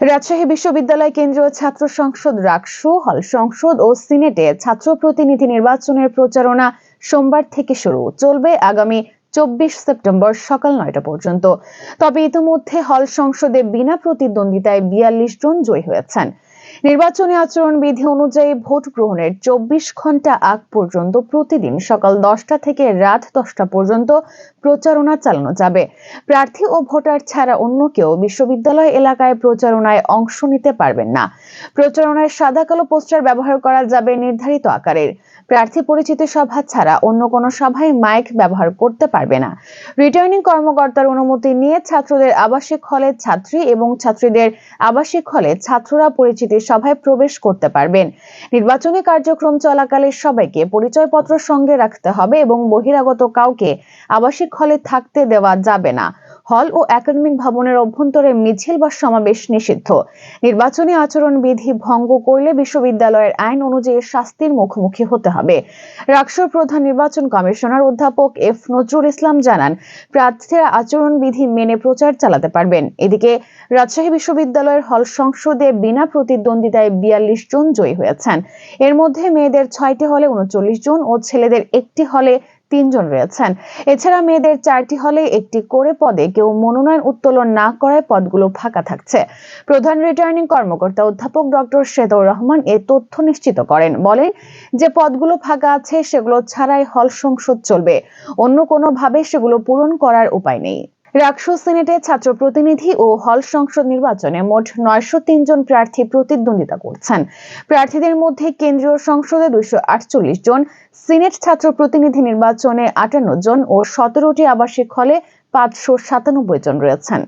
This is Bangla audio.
রাজশাহী বিশ্ববিদ্যালয় কেন্দ্রীয় ছাত্র সংসদ রাকসু হল সংসদ ও সিনেটে ছাত্র প্রতিনিধি নির্বাচনের প্রচারণা সোমবার থেকে শুরু। চলবে আগামী চব্বিশ সেপ্টেম্বর সকাল নয়টা পর্যন্ত। তবে ইতিমধ্যে হল সংসদে বিনা প্রতিদ্বন্দ্বিতায় বিয়াল্লিশ জন জয়ী হয়েছেন। নির্বাচনী আচরণ বিধি অনুযায়ী ভোট গ্রহণের চব্বিশ ঘণ্টা আগ পর্যন্ত প্রতিদিন সকাল দশটা থেকে রাত দশটা পর্যন্ত প্রচারণা চালানো যাবে। প্রার্থী ও ভোটার ছাড়া অন্য কেউ বিশ্ববিদ্যালয় এলাকায় প্রচারণায় অংশ নিতে পারবেন না। প্রচারণায় সাদা কালো পোস্টার ব্যবহার করা যাবে নির্ধারিত আকারের। প্রার্থী পরিচিতি সভা ছাড়া অন্য কোনো সভায় মাইক ব্যবহার করতে পারবে না। রিটার্নিং কর্মকর্তার অনুমতি নিয়ে ছাত্রদের আবাসিক হলে ছাত্রী এবং ছাত্রীদের আবাসিক হলে ছাত্ররা পরিচিতি সভায় প্রবেশ করতে পারবেন। নির্বাচনী কার্যক্রম চলাকালে সবাইকে পরিচয়পত্র সঙ্গে রাখতে হবে এবং বহিরাগত কাউকে আবাসিক হলে থাকতে দেওয়া যাবে না। হল ও একাডেমিক ভবনের অভ্যন্তরে মিছিল বা সমাবেশ নিষিদ্ধ। নির্বাচনী আচরণ বিধি ভঙ্গ করলে বিশ্ববিদ্যালয়ের আইন অনুযায়ী শাস্তির মুখোমুখি হতে হবে। রাকসুর প্রধান নির্বাচন কমিশনার অধ্যাপক এফ নজরুল ইসলাম জানান, প্রার্থীরা আচরণ বিধি মেনে প্রচার চালাতে পারবেন। এদিকে রাজশাহী বিশ্ববিদ্যালয়ের হল সংসদে বিনা প্রতিদ্বন্দ্বিতায় বিয়াল্লিশ জন জয়ী হয়েছেন। এর মধ্যে মেয়েদের ছয়টি হলে উনচল্লিশ জন ও ছেলেদের একটি হলে তিনজন রয়েছেন। এছাড়া মেয়েদের চারটি হলে একটি করে পদে কেউ মনোনয়ন উত্তোলন না করায় পদগুলো ফাঁকা থাকছে। প্রধান রিটার্নিং কর্মকর্তা অধ্যাপক ডক্টর শেদুর রহমান এ তথ্য নিশ্চিত করেন। বলেন, যে পদগুলো ফাঁকা আছে সেগুলো ছাড়াই হল সংসদ চলবে। অন্য কোনোভাবে সেগুলো পূরণ করার উপায় নেই। রাকসু সিনেটে ছাত্র প্রতিনিধি ও হল সংসদ নির্বাচনে মোট নয়শো জন প্রার্থী প্রতিদ্বন্দ্বিতা করছেন। প্রার্থীদের মধ্যে কেন্দ্রীয় সংসদে দুইশো আটচল্লিশ জন, সিনেট ছাত্র প্রতিনিধি নির্বাচনে আটান্ন জন ও সতেরোটি আবাসিক হলে পাঁচশো সাতানব্বই জন রয়েছেন।